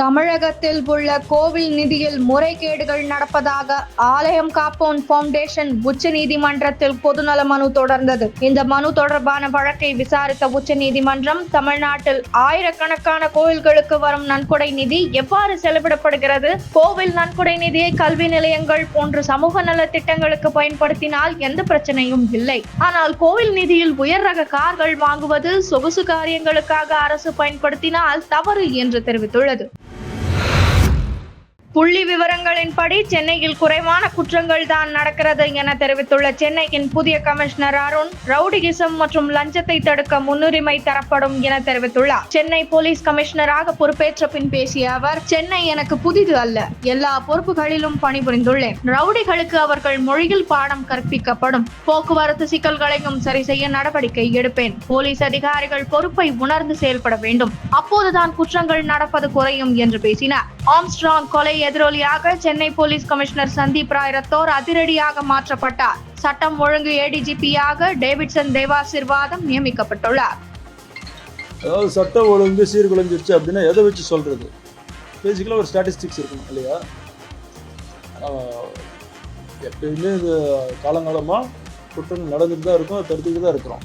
தமிழகத்தில் உள்ள கோவில் நிதியில் முறைகேடுகள் நடப்பதாக ஆலயம் காப்போன் பவுண்டேஷன் உச்சநீதிமன்றத்தில் பொதுநல மனு தொடர்ந்தது. இந்த மனு தொடர்பான வழக்கை விசாரித்த உச்சநீதிமன்றம் தமிழ்நாட்டில் ஆயிரக்கணக்கான கோயில்களுக்கு வரும் நன்கொடை நிதி எவ்வாறு செலவிடப்படுகிறது? கோவில் நன்கொடை நிதியை கல்வி நிலையங்கள் போன்ற சமூக நல திட்டங்களுக்கு பயன்படுத்தினால் எந்த பிரச்சனையும் இல்லை. ஆனால் கோவில் நிதியில் உயர் ரக கார்கள் வாங்குவது சொகுசு காரியங்களுக்காக அரசு பயன்படுத்தினால் தவறு என்று தெரிவித்துள்ளது. புள்ளி விவரங்களின்படி சென்னையில் குறைவான குற்றங்கள் தான் நடக்கிறது என தெரிவித்துள்ள சென்னையின் புதிய கமிஷனர் அருண் ரவுடிகிசம் மற்றும் லஞ்சத்தை தடுக்க முன்னுரிமை தரப்படும் என தெரிவித்துள்ளார். சென்னை போலீஸ் கமிஷனராக பொறுப்பேற்ற பின் பேசிய அவர் சென்னை எனக்கு புதிது அல்ல. எல்லா பொறுப்புகளிலும் பணிபுரிந்துள்ளேன். ரவுடிகளுக்கு அவர்கள் மொழியில் பாடம் கற்பிக்கப்படும். போக்குவரத்து சிக்கல்களையும் சரி செய்ய நடவடிக்கை எடுப்பேன். போலீஸ் அதிகாரிகள் பொறுப்பை உணர்ந்து செயல்பட வேண்டும். அப்போதுதான் குற்றங்கள் நடப்பது குறையும் என்று பேசினார். ஆம்ஸ்ட்ராங் கொலை எதிரொலியாக சென்னை போலீஸ் கமிஷனர் சந்தீப் ராய் ரத்தோர் அதிரடியாக மாற்றப்பட்டார். சட்டம் ஒழுங்கு ஏடிஜிபியாக டேவிட்சன் தேவாசிர்வாதம் நியமிக்கப்பட்டுள்ளார். அதாவது சட்டம் ஒழுங்கு சீர்குலைஞ்சிருச்சு அப்படின்னா எதை வச்சு சொல்கிறது பேசிக்கலாக ஒரு ஸ்டாட்டிஸ்டிக்ஸ் இருக்கணும் இல்லையா? எப்பயுமே இது காலங்காலமாக குற்றங்கள் நடந்துட்டு தான் இருக்கும் அதை தடுத்துக்கிட்டு தான் இருக்கிறோம்.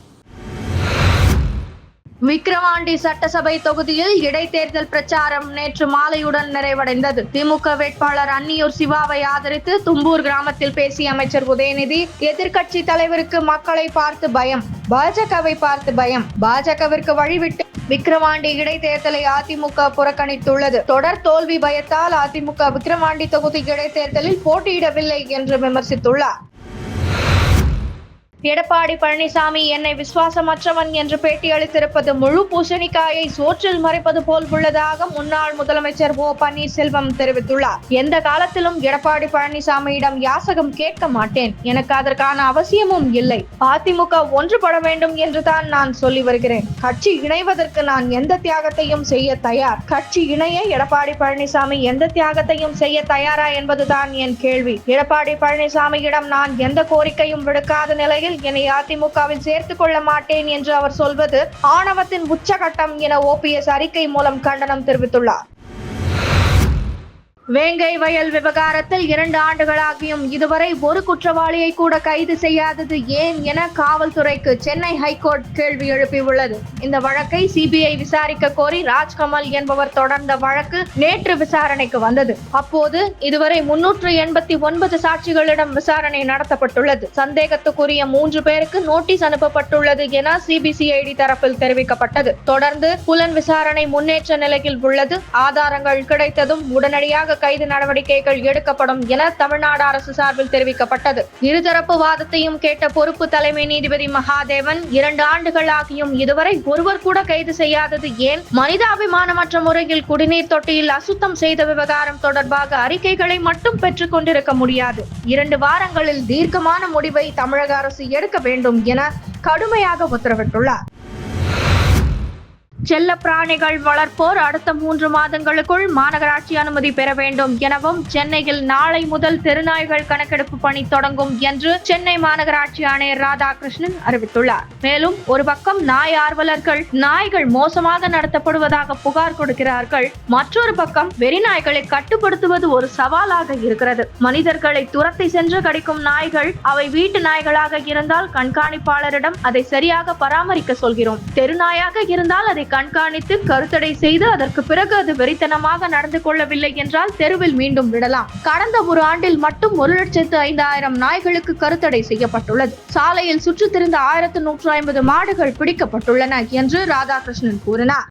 விக்கிரவாண்டி சட்டசபை தொகுதியில் இடைத்தேர்தல் பிரச்சாரம் நேற்று மாலையுடன் நிறைவடைந்தது. திமுக வேட்பாளர் அன்னியூர் சிவாவை ஆதரித்து தும்பூர் கிராமத்தில் பேசிய அமைச்சர் உதயநிதி எதிர்க்கட்சி தலைவருக்கு மக்களை பார்த்து பயம் பாஜகவை பார்த்து பயம் பாஜகவிற்கு வழிவிட்டு விக்கிரவாண்டி இடைத்தேர்தலை அதிமுக புறக்கணித்துள்ளது. தொடர் தோல்வி பயத்தால் அதிமுக விக்கிரவாண்டி தொகுதி இடைத்தேர்தலில் போட்டியிடவில்லை என்று விமர்சித்துள்ளார். எடப்பாடி பழனிசாமி என்னை விசுவாசமற்றவன் என்று பேட்டியளித்திருப்பது முழு பூசணிக்காயை சோற்றில் மறைப்பது போல் உள்ளதாக முன்னாள் முதலமைச்சர் ஓ. பன்னீர்செல்வம் தெரிவித்துள்ளார். எந்த காலத்திலும் எடப்பாடி பழனிசாமியிடம் யாசகம் கேட்க மாட்டேன். எனக்கு அதற்கான அவசியமும் இல்லை. அதிமுக ஒன்றுபட வேண்டும் என்றுதான் நான் சொல்லி வருகிறேன். கட்சி இணைவதற்கு நான் எந்த தியாகத்தையும் செய்ய தயார். கட்சி இணைய எடப்பாடி பழனிசாமி எந்த தியாகத்தையும் செய்ய தயாரா என்பதுதான் என் கேள்வி. எடப்பாடி பழனிசாமியிடம் நான் எந்த கோரிக்கையும் விடுக்காத நிலையில் என்னை அதிமுகவில் சேர்த்துக் கொள்ள மாட்டேன் என்று அவர் சொல்வது ஆணவத்தின் உச்சகட்டம் என ஓபிஎஸ் அறிக்கை மூலம் கண்டனம் தெரிவித்துள்ளார். வேங்கை வயல் விவகாரத்தில் இரண்டு ஆண்டுகளாகியும் இதுவரை ஒரு குற்றவாளியை கூட கைது செய்யாதது ஏன் என காவல்துறைக்கு சென்னை ஹைகோர்ட் கேள்வி எழுப்பியுள்ளது. இந்த வழக்கை சிபிஐ விசாரிக்க கோரி ராஜ்கமல் என்பவர் தொடர்ந்த வழக்கு நேற்று விசாரணைக்கு வந்தது. அப்போது இதுவரை முன்னூற்று எண்பத்தி ஒன்பது சாட்சிகளிடம் விசாரணை நடத்தப்பட்டுள்ளது. சந்தேகத்துக்குரிய மூன்று பேருக்கு நோட்டீஸ் அனுப்பப்பட்டுள்ளது என சிபிசிஐடி தரப்பில் தெரிவிக்கப்பட்டது. தொடர்ந்து புலன் விசாரணை முன்னேற்ற நிலையில் உள்ளது. ஆதாரங்கள் கிடைத்ததும் உடனடியாக கைது நடவடிக்கைகள் எடுக்கப்படும் என தமிழ்நாடு அரசு சார்பில் தெரிவிக்கப்பட்டது. இருதரப்பு வாதத்தையும் கேட்ட பொறுப்பு தலைமை நீதிபதி மகாதேவன் இரண்டு ஆண்டுகள் ஆகியும் இதுவரை ஒருவர் கூட கைது செய்யாதது ஏன்? மனிதாபிமானமற்ற முறையில் குடிநீர் தொட்டியில் அசுத்தம் செய்த விவகாரம் தொடர்பாக அறிக்கைகளை மட்டும் பெற்றுக் கொண்டிருக்க முடியாது. இரண்டு வாரங்களில் தீர்க்கமான முடிவை தமிழக அரசு எடுக்க வேண்டும் என கடுமையாக உத்தரவிட்டுள்ளார். செல்ல பிராணிகள் வளர்ப்போர் அடுத்த மூன்று மாதங்களுக்குள் மாநகராட்சி அனுமதி பெற வேண்டும் எனவும் சென்னையில் நாளை முதல் தெருநாய்கள் கணக்கெடுப்பு பணி தொடங்கும் என்று சென்னை மாநகராட்சி ஆணையர் ராதாகிருஷ்ணன் அறிவித்துள்ளார். மேலும் ஒரு பக்கம் நாய் ஆர்வலர்கள் நாய்கள் மோசமாக நடத்தப்படுவதாக புகார் கொடுக்கிறார்கள். மற்றொரு பக்கம் வெறிநாய்களை கட்டுப்படுத்துவது ஒரு சவாலாக இருக்கிறது. மனிதர்களை துரத்தி சென்று கடிக்கும் நாய்கள் அவை வீட்டு நாய்களாக இருந்தால் கண்காணிப்பாளரிடம் அதை சரியாக பராமரிக்க சொல்கிறோம். தெருநாயாக இருந்தால் அதை கண்காணித்து கருத்தடை செய்து அதற்கு பிறகு அது வெறித்தனமாக நடந்து கொள்ளவில்லை என்றால் தெருவில் மீண்டும் விடலாம். கடந்த ஒரு ஆண்டில் மட்டும் ஒரு லட்சத்து ஐந்தாயிரம் நாய்களுக்கு கருத்தடை செய்யப்பட்டுள்ளது. சாலையில் சுற்றித் திருந்த ஆயிரத்து நூற்று ஐம்பது மாடுகள் பிடிக்கப்பட்டுள்ளன என்று ராதாகிருஷ்ணன் கூறினார்.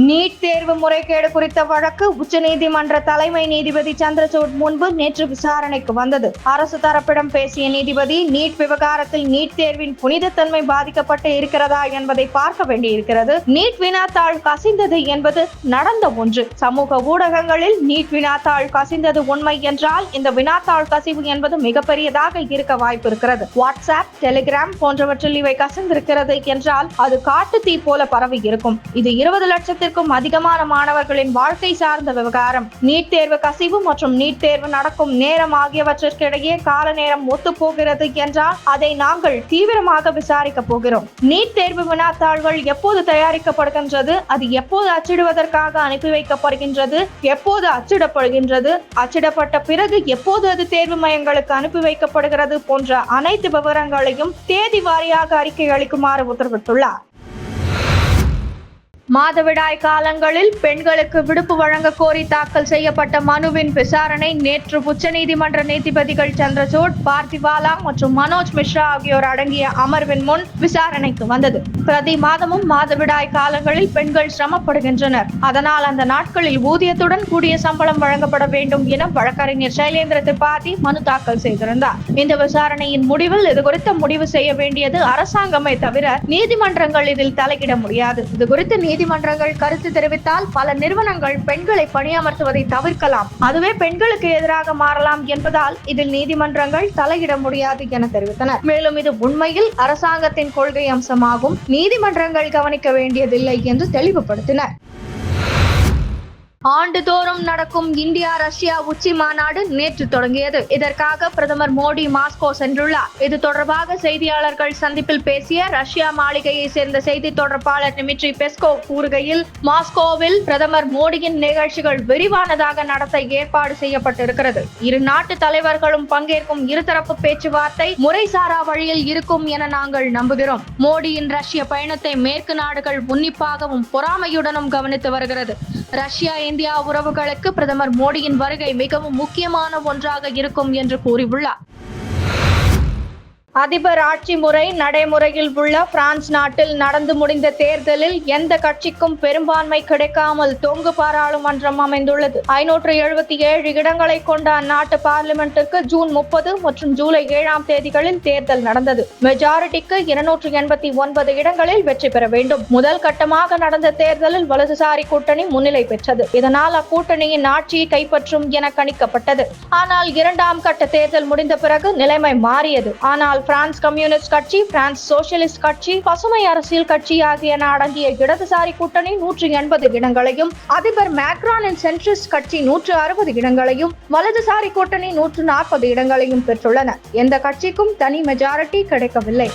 நீட் தேர்வு முறைகேடு குறித்த வழக்கு உச்சநீதிமன்ற தலைமை நீதிபதி சந்திரசூட் முன்பு நேற்று விசாரணைக்கு வந்தது. அரசு தரப்பிடம் பேசிய நீதிபதி நீட் விவகாரத்தில் நீட் தேர்வின் புனிதத்தன்மை பாதிக்கப்பட்டு இருக்கிறதா என்பதை பார்க்க வேண்டியிருக்கிறது. நீட் வினாத்தாள் கசிந்தது என்பது நடந்த ஒன்று. சமூக ஊடகங்களில் நீட் வினாத்தாள் கசிந்தது உண்மை என்றால் இந்த வினாத்தாள் கசிவு என்பது மிகப்பெரியதாக இருக்க வாய்ப்பு இருக்கிறது வாட்ஸ்அப் டெலிகிராம் போன்றவற்றில் இவை கசிந்திருக்கிறது என்றால் அது காட்டு தீ போல பரவி இருக்கும். இது இருபது லட்சத்திற்கும் அதிகமான மாணவர்களின் வாழ்க்கை சார்ந்த விவகாரம். நீட் தேர்வு கசிவு மற்றும் நீட் தேர்வு நடக்கும் நேரம் ஆகியவற்றிற்கிடையே கால நேரம் ஒத்துப்போகிறது என்றால் அதை நாங்கள் தீவிரமாக விசாரிக்க போகிறோம். நீட் தேர்வு வினாத்தாள்கள் எப்போது தயாரிக்கப்படுகின்றது அது எப்போது அச்சிடுவதற்காக அனுப்பி வைக்கப்படுகின்றது எப்போது அச்சிடப்படுகின்றது அச்சிடப்பட்ட பிறகு எப்போது அது தேர்வு மையங்களுக்கு அனுப்பி வைக்கப்படுகிறது போன்ற அனைத்து விவரங்களையும் தேதி வாரியாக அறிக்கை அளிக்குமாறு உத்தரவிட்டுள்ளார். மாதவிடாய் காலங்களில் பெண்களுக்கு விடுப்பு வழங்க கோரி தாக்கல் செய்யப்பட்ட மனுவின் விசாரணை நேற்று உச்சநீதிமன்ற நீதிபதிகள் சந்திரசூட் பார்த்திவாலா மற்றும் மனோஜ் மிஸ்ரா ஆகியோர் அடங்கிய அமர்வின் முன் விசாரணைக்கு வந்தது. பிரதி மாதமும் மாதவிடாய் காலங்களில் பெண்கள் சிரமப்படுகின்றனர். அதனால் அந்த நாட்களில் ஊதியத்துடன் கூடிய சம்பளம் வழங்கப்பட வேண்டும் என வழக்கறிஞர் சைலேந்திர திரிபாதி மனு தாக்கல் செய்திருந்தார். இந்த விசாரணையின் முடிவில் இதுகுறித்த முடிவு செய்ய வேண்டியது அரசாங்கமே தவிர நீதிமன்றங்கள் இதில் தலையிட முடியாது. இது குறித்து நீதிமன்றங்கள் கருத்து தெரிவித்தால் பல நிறுவனங்கள் பெண்களை பணியமர்த்துவதை தவிர்க்கலாம். அதுவே பெண்களுக்கு எதிராக மாறலாம் என்பதால் இதில் நீதிமன்றங்கள் தலையிட முடியாது என தெரிவித்தனர். மேலும் இது உண்மையில் அரசாங்கத்தின் கொள்கை அம்சமாகும். நீதிமன்றங்கள் கவனிக்க வேண்டியதில்லை என்று தெளிவுபடுத்தினர். ஆண்டுதோறும் நடக்கும் இந்தியா ரஷ்யா உச்சி மாநாடு நேற்று தொடங்கியது. இதற்காக பிரதமர் மோடி மாஸ்கோ சென்றுள்ளார். இது தொடர்பாக செய்தியாளர்கள் சந்திப்பில் பேசிய ரஷ்யா மாளிகையை சேர்ந்த செய்தி தொடர்பாளர் டிமிட்ரி பெஸ்கோ கூறுகையில் மாஸ்கோவில் பிரதமர் மோடியின் நிகழ்ச்சிகள் விரிவானதாக நடத்த ஏற்பாடு செய்யப்பட்டிருக்கிறது. இரு நாட்டு தலைவர்களும் பங்கேற்கும் இருதரப்பு பேச்சுவார்த்தை முறைசாரா வழியில் இருக்கும் என நாங்கள் நம்புகிறோம். மோடியின் ரஷ்ய பயணத்தை மேற்கு நாடுகள் உன்னிப்பாகவும் பொறாமையுடனும் கவனித்து வருகிறது. ரஷ்யா இந்தியா உறவுகளுக்கு பிரதமர் மோடியின் வருகை மிகவும் முக்கியமான ஒன்றாக இருக்கும் என்று கூறியுள்ளார். அதிபர் ஆட்சி முறை நடைமுறையில் உள்ள பிரான்ஸ் நாட்டில் நடந்து முடிந்த தேர்தலில் எந்த கட்சிக்கும் பெரும்பான்மை கிடைக்காமல் தொங்கு பாராளுமன்றம் அமைந்துள்ளது. ஐநூற்று எழுபத்தி ஏழு இடங்களை கொண்ட அந்நாட்டு பார்லிமெண்ட்டுக்கு ஜூன் முப்பது மற்றும் ஜூலை ஏழாம் தேதிகளில் தேர்தல் நடந்தது. மெஜாரிட்டிக்கு இருநூற்று எண்பத்தி ஒன்பது இடங்களில் வெற்றி பெற வேண்டும். முதல் கட்டமாக நடந்த தேர்தலில் வலதுசாரி கூட்டணி முன்னிலை பெற்றது. இதனால் அக்கூட்டணியின் ஆட்சியை கைப்பற்றும் என கணிக்கப்பட்டது. ஆனால் இரண்டாம் கட்ட தேர்தல் முடிந்த பிறகு நிலைமை மாறியது. ஆனால் பிரான்ஸ் கம்யூனிஸ்ட் கட்சி பிரான்ஸ் சோசியலிஸ்ட் கட்சி பசுமை அரசியல் கட்சி ஆகியன அடங்கிய இடதுசாரி கூட்டணி நூற்று எண்பது இடங்களையும் அதிபர் மேக்ரானின் சென்ட்ரிஸ்ட் கட்சி நூற்று அறுபது இடங்களையும் வலதுசாரி கூட்டணி நூற்று நாற்பது இடங்களையும் பெற்றுள்ளன. எந்த கட்சிக்கும் தனி மெஜாரிட்டி கிடைக்கவில்லை.